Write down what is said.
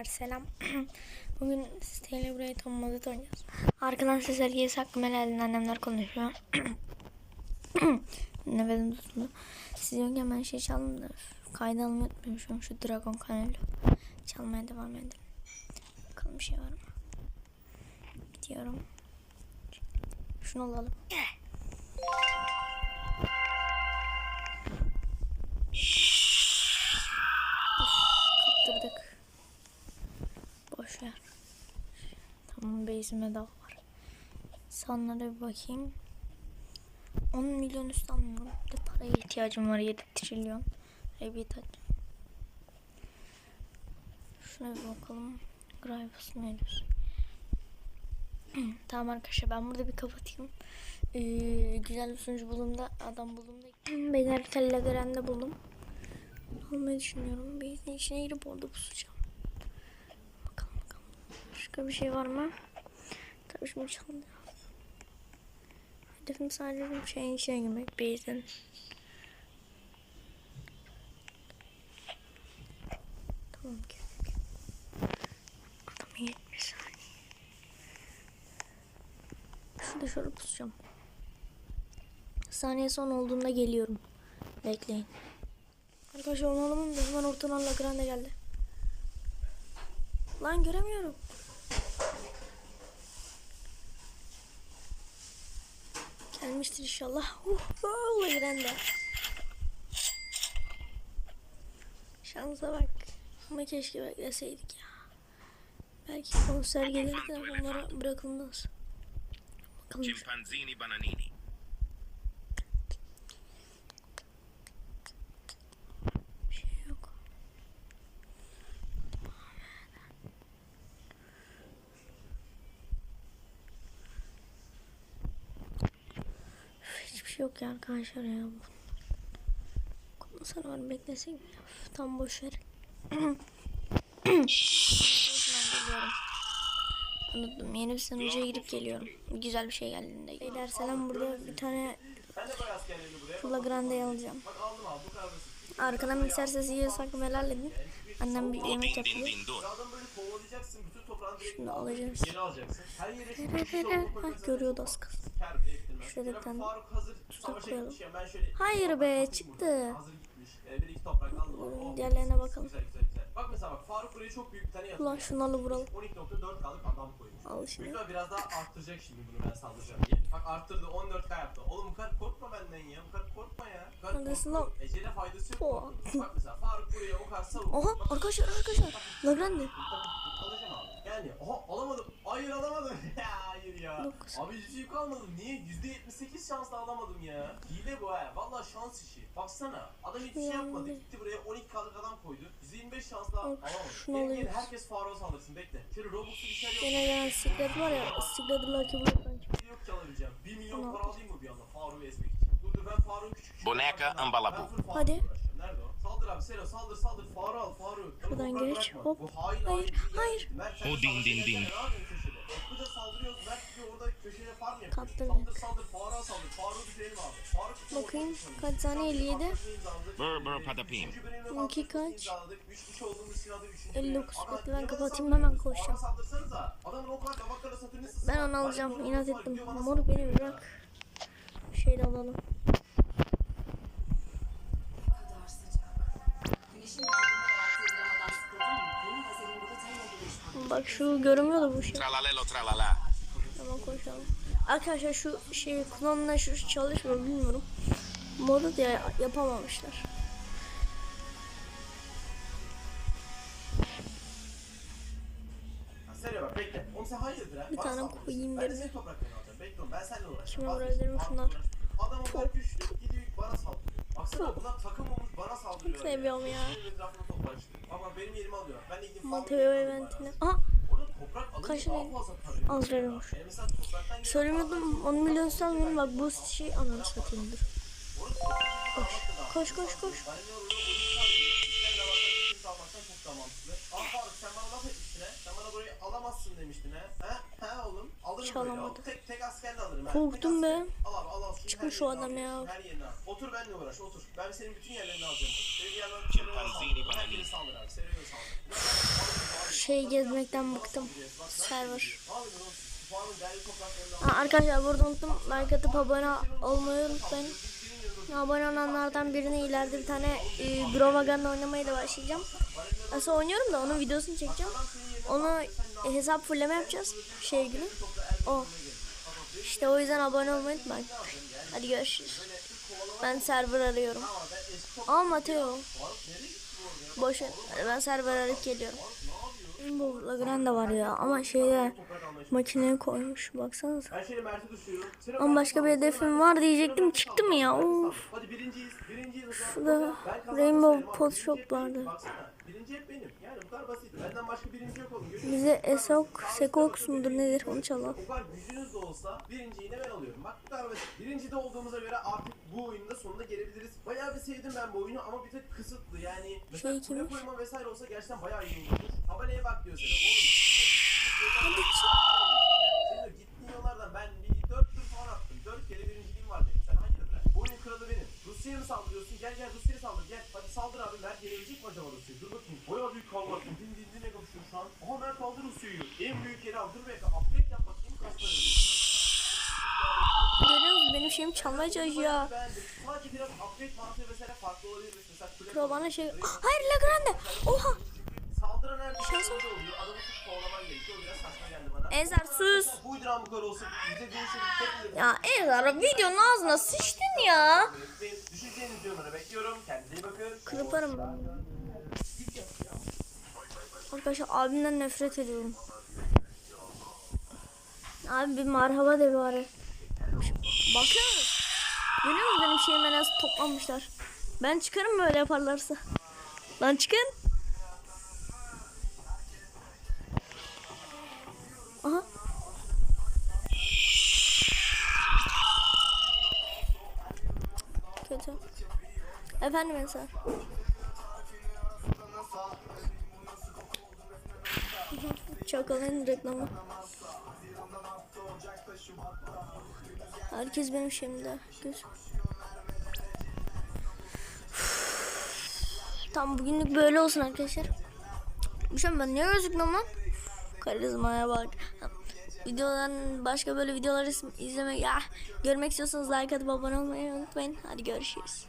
Beyler selam. Bugün buraya Tom Mazet oynayacağız. Arkadan sesler gelirse hakkım helalinde annemler konuşuyor. Nefesim tutuldu. Siz yokken ben şey çaldım da üf, kaydı almayı unutmuşum şu Dragon kanalı. Çalmaya devam edelim. Bakalım bir şey var mı? Gidiyorum. Şunu alalım. Tamam base'ime daha var. Sanlara bir bakayım. 10 milyon üstü. Bir de paraya ihtiyacım var 7 trilyon. Rebit. Şuna bir bakalım. Graves Melius. tamam arkadaşlar ben burada bir kapatayım. Ee, güzel bir sunucu bulduğumda adam bulduğumda Beyler Telegram'da buldum. Almayı düşünüyorum. Base'in içine girip orada pusacağım. Başka bir şey var mı? Tabii şimdi çaldı. Hedefim sadece bir şeyin içine girmek. Base'in. Tamam girdik. Adamı 70 saniye. Şurada şöyle pusacağım. Saniye son olduğunda geliyorum. Bekleyin. Arkadaşlar onu alamam da hemen ortadan La geldi. Lan göremiyorum. Gelmiştir inşallah. Uh, uh, La Grande. Şansa bak. Ama keşke bekleseydik ya. Belki konser gelirdi de onlara bırakılmaz. Bakalım. Chimpanzini bananini. Bir şey yok. Üf, Hiçbir şey yok ya arkadaşlar ya. Konser var beklesek mi? Tam boş ver. Unuttum. Yeni bir sunucuya girip geliyorum. Güzel bir şey geldiğinde. Beyler selam burada bir tane Fula Grande'yi alacağım. Arkadan mikser sesi yiyorsak helal edin. Annem bir yemek Din din yapıyor. bir şey Hah görüyordu az ektirmez. Şöyle bir tane Faruk hazır savaşa koyalım. gitmiş ya ben şöyle... Hayır be çıktı. Ee, bir iki toprak aldım. Bunun diğerlerine bakalım. Bak mesela bak Faruk buraya çok büyük bir tane yaptı. Ulan şunlarla vuralım. 12.4 kalıp adam koymuş. Al şimdi. Büyük biraz daha arttıracak şimdi bunu ben saldıracağım diye. Bak arttırdı 14k yaptı. Oğlum bu kadar Neredesin lan? Faydası yok. Bak mesela Faruk buraya o kadar savurdu. Oha arkadaşlar arkadaşlar. La Grande. Alacağım abi. Yani oha alamadım. Hayır alamadım. hayır ya. Dokuz. Abi hiçbir şey kalmadı. Niye? %78 şansla alamadım ya. Hile bu ha. Valla şans işi. Baksana. Adam hiçbir şey yapmadı. Gitti buraya 12 kalık adam koydu. %25 şansla Bak, alamadı. şunu Gelin gelin alayım. herkes Faruk'a saldırsın. Bekle. Şöyle Robux'u bir şey yok. Yine gelen siklet var ya. Block'tan çıktı. Bir yok ki alabileceğim. 1 milyon para alayım mı bir anda Faruk'u ezmek için? Dur dur ben Faruk'u küçük küçük. Boneka ambalabu. Hadi. uğraşacağım. Nerede o? Saldır abi Selo saldır saldır. Faruk'u al Faruk'u. Şuradan geç, hop. Hayır, hayır. O din, din, din. Hızlıca saldırıyoruz. Mert bir orada köşeye farm yapıyor. Kaptırdık. Saldır saldır Faruk'a saldır. Faruk'u bitirelim abi. Faruk bir Bakayım, kaç saniye? 57. Brr, brr, patapim. Mantıklı kaç? imzaladık. Üç kişi olduğumuz sırada üçüncü 59. bölüm. Bekle, ben kapatayım, hemen koşacağım. Ben onu alacağım. İnat ettim. Moruk beni bırak. Bir şey de alalım. Bak şu görünmüyor da bu şey. Tralalelo tralala. Tamam koşalım. Arkadaşlar şu şey klonla şu çalışmıyor bilmiyorum. Modu da yapamamışlar. Bir tane koyayım Ben de dedim. senin topraklarını alacağım. Bekle oğlum ben seninle uğraşacağım. Kime Faruk şunlar? uğraş. Adam o kadar güçlü. Gidiyor bana saldırıyor. Baksana bunlar takım olmuş bana saldırıyor. Çok seviyorum ya. Ama benim yerimi alıyorlar. Ben Mateo farmı eventine. para veriyor. Az veriyormuş. Söylemiyordum 10 milyon sanmıyorum bak bu şey ananı satayım dur. Koş koş koş koş. Bana burayı alamazsın demiştin he. He? He oğlum. Alırım Çalamadı. burayı. Al. Tek, tek askerle alırım. Korktum Tek be. asker. Al abi al al. Çıkmış o adam ya. Her yerini al. Otur benimle uğraş otur. Ben senin bütün yerlerini alacağım. Senin yerlerini bana Herkese saldır abi. Seviyorum saldır. Şey gezmekten bıktım. Server. Aa, arkadaşlar burada unuttum. Like atıp abone olmayı unutmayın. Abone olanlardan birini ileride bir tane e, Grovagan'la oynamaya da başlayacağım. Aslında oynuyorum da onun videosunu çekeceğim. Onu hesap fulleme yapacağız. Şey günü. O. İşte o yüzden abone olmayı unutmayın. Hadi görüşürüz. Ben server arıyorum. Aa Mateo. Boş ver. Ben server arayıp geliyorum. Bu Lagranda var ya ama şeyde makineye koymuş. Sen Ama başka bir hedefim var diyecektim çıktı mı ya? Of. Şurada Rainbow Pot Shop vardı. Birinci hep benim. Yani bu kadar basit. Benden başka birinci yok oğlum. Görüyorsun. Bize Esok, Sekox mudur nedir onu çalalım. O kadar gücünüz de olsa birinci yine ben alıyorum. Bak bu kadar basit. Birinci de olduğumuza göre artık bu oyunda sonunda gelebiliriz. Bayağı bir sevdim ben bu oyunu ama bir tek kısıtlı yani. Mesela Şey kule kimmiş? koyma vesaire olsa gerçekten bayağı iyi olurdu. Tabelaya bak diyor sana. Oğlum. Senin o gittiğin yollardan ben bir dört tur falan attım. Dört kere birinciliğim var benim. Sen hayırdır? Bu oyunun kralı benim. Rusya'ya mı saldırıyorsun? Gel gel Rusya'ya saldır gel. Hadi saldır abi. Mert gelebilecek mi acaba Rusya'ya? Dur bakayım. Bayağı büyük kavga attım. Din din din ne kapışıyor şu an. Aha Mert aldı Rusya'yı. En büyük yeri aldı. Dur be. Upgrade yap bakayım. Kasları. Görüyor musun benim şeyimi çalmaya çalışıyor. Pro bana şey... Ah, hayır Lagrande. Oha. saldıran her şey oluyor. Ezer sus. Ya Ezer videonun ağzına sıçtın ya. Düşüneceğiniz. Kırparım. Arkadaşlar abimden nefret ediyorum. Abi bir merhaba de bari. Bakıyor musun? Görüyor musun benim şeyime nasıl toplamışlar? Ben çıkarım böyle yaparlarsa. Lan çıkın. Aha. Kötü. Efendim Ensar. Çakalın reklamı. Herkes benim şeyimde. Göz. Tam bugünlük böyle olsun arkadaşlar. Şey ben niye gözükmüyorum lan? Karizmaya bak. Videodan başka böyle videolar is- izlemek ya görmek istiyorsanız like atıp abone olmayı unutmayın. Hadi görüşürüz.